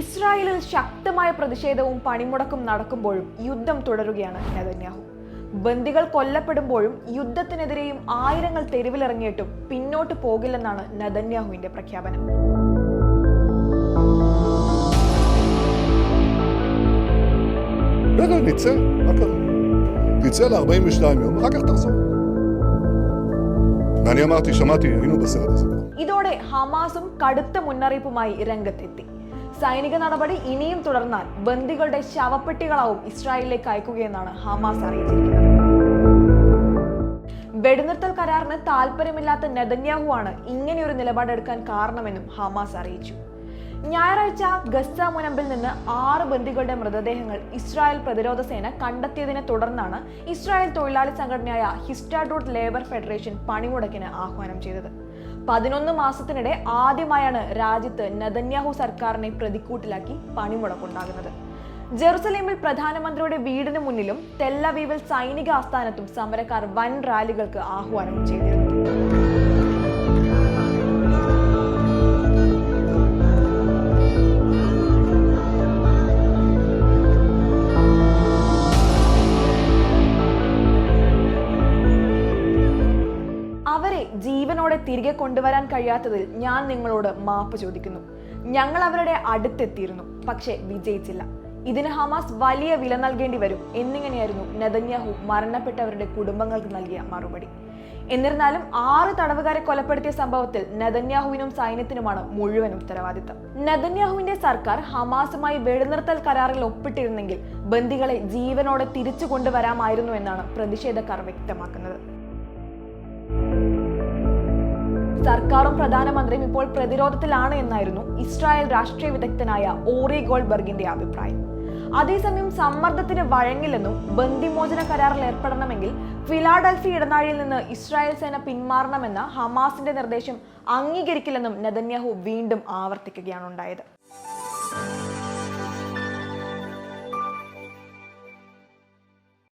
ഇസ്രായേലിൽ ശക്തമായ പ്രതിഷേധവും പണിമുടക്കും നടക്കുമ്പോഴും യുദ്ധം തുടരുകയാണ് നെതന്യാഹു ബന്ദികൾ കൊല്ലപ്പെടുമ്പോഴും യുദ്ധത്തിനെതിരെയും ആയിരങ്ങൾ തെരുവിലിറങ്ങിയിട്ടും പിന്നോട്ട് പോകില്ലെന്നാണ് നെതന്യാഹുവിന്റെ പ്രഖ്യാപനം בסדר, נצא, מה קרה? תצא ל-42 יום, אחר כך תחזור. ואני אמרתי, שמעתי, היינו בסרט הזה. ഇതോടെ ഹമാസും കടുത്ത മുന്നറിയിപ്പുമായി രംഗത്തെത്തി സൈനിക നടപടി ഇനിയും തുടർന്നാൽ ബന്ദികളുടെ ശവപ്പെട്ടികളാവും ഇസ്രായേലിലേക്ക് അയക്കുകയെന്നാണ് ഹമാസ് അറിയിച്ചിരിക്കുന്നത്. വെടിനിർത്തൽ കരാറിന് താല്പര്യമില്ലാത്ത നെതന്യാഹു ആണ് ഇങ്ങനെയൊരു നിലപാടെടുക്കാൻ കാരണമെന്നും ഹമാസ് അറിയിച്ചു. ഞായറാഴ്ച ഗസ്സ മുനമ്പിൽ നിന്ന് ആറ് ബന്ദികളുടെ മൃതദേഹങ്ങൾ ഇസ്രായേൽ പ്രതിരോധ സേന കണ്ടെത്തിയതിനെ തുടർന്നാണ് ഇസ്രായേൽ തൊഴിലാളി സംഘടനയായ ഹിസ്റ്റാഡോട്ട് ലേബർ ഫെഡറേഷൻ പണിമുടക്കിന് ആഹ്വാനം ചെയ്തത്. പതിനൊന്ന് മാസത്തിനിടെ ആദ്യമായാണ് രാജ്യത്ത് നദന്യാഹു സർക്കാരിനെ പ്രതിക്കൂട്ടിലാക്കി പണിമുടക്കുണ്ടാകുന്നത്. ജെറുസലേമിൽ പ്രധാനമന്ത്രിയുടെ വീടിന് മുന്നിലും തെല്ലവീവിൽ സൈനിക ആസ്ഥാനത്തും സമരക്കാർ വൻ റാലികൾക്ക് ആഹ്വാനം ചെയ്തിരുന്നു. ജീവനോടെ തിരികെ കൊണ്ടുവരാൻ കഴിയാത്തതിൽ ഞാൻ നിങ്ങളോട് മാപ്പ് ചോദിക്കുന്നു. ഞങ്ങൾ അവരുടെ അടുത്തെത്തിയിരുന്നു പക്ഷേ വിജയിച്ചില്ല. ഇതിന് ഹമാസ് വലിയ വില നൽകേണ്ടി വരും എന്നിങ്ങനെയായിരുന്നു നെതന്യാഹു മരണപ്പെട്ടവരുടെ കുടുംബങ്ങൾക്ക് നൽകിയ മറുപടി. എന്നിരുന്നാലും ആറ് തടവുകാരെ കൊലപ്പെടുത്തിയ സംഭവത്തിൽ നെതന്യാഹുവിനും സൈന്യത്തിനുമാണ് മുഴുവൻ ഉത്തരവാദിത്തം. നെതന്യാഹുവിന്റെ സർക്കാർ ഹമാസുമായി വെടിനിർത്തൽ കരാറിൽ ഒപ്പിട്ടിരുന്നെങ്കിൽ ബന്ദികളെ ജീവനോടെ തിരിച്ചു കൊണ്ടുവരാമായിരുന്നു എന്നാണ് പ്രതിഷേധക്കാർ വ്യക്തമാക്കുന്നത്. സർക്കാരും പ്രധാനമന്ത്രിയും ഇപ്പോൾ പ്രതിരോധത്തിലാണ് എന്നായിരുന്നു ഇസ്രായേൽ രാഷ്ട്രീയ വിദഗ്ധനായ ഓറി ഗോൾബർഗിന്റെ അഭിപ്രായം. അതേസമയം സമ്മർദ്ദത്തിന് വഴങ്ങില്ലെന്നും ബന്ദിമോചന കരാറിൽ ഏർപ്പെടണമെങ്കിൽ ഫിലാഡൽഫി ഇടനാഴിയിൽ നിന്ന് ഇസ്രായേൽ സേന പിന്മാറണമെന്ന ഹമാസിന്റെ നിർദ്ദേശം അംഗീകരിക്കില്ലെന്നും നെതന്യാഹു വീണ്ടും ആവർത്തിക്കുകയാണ് ഉണ്ടായത്.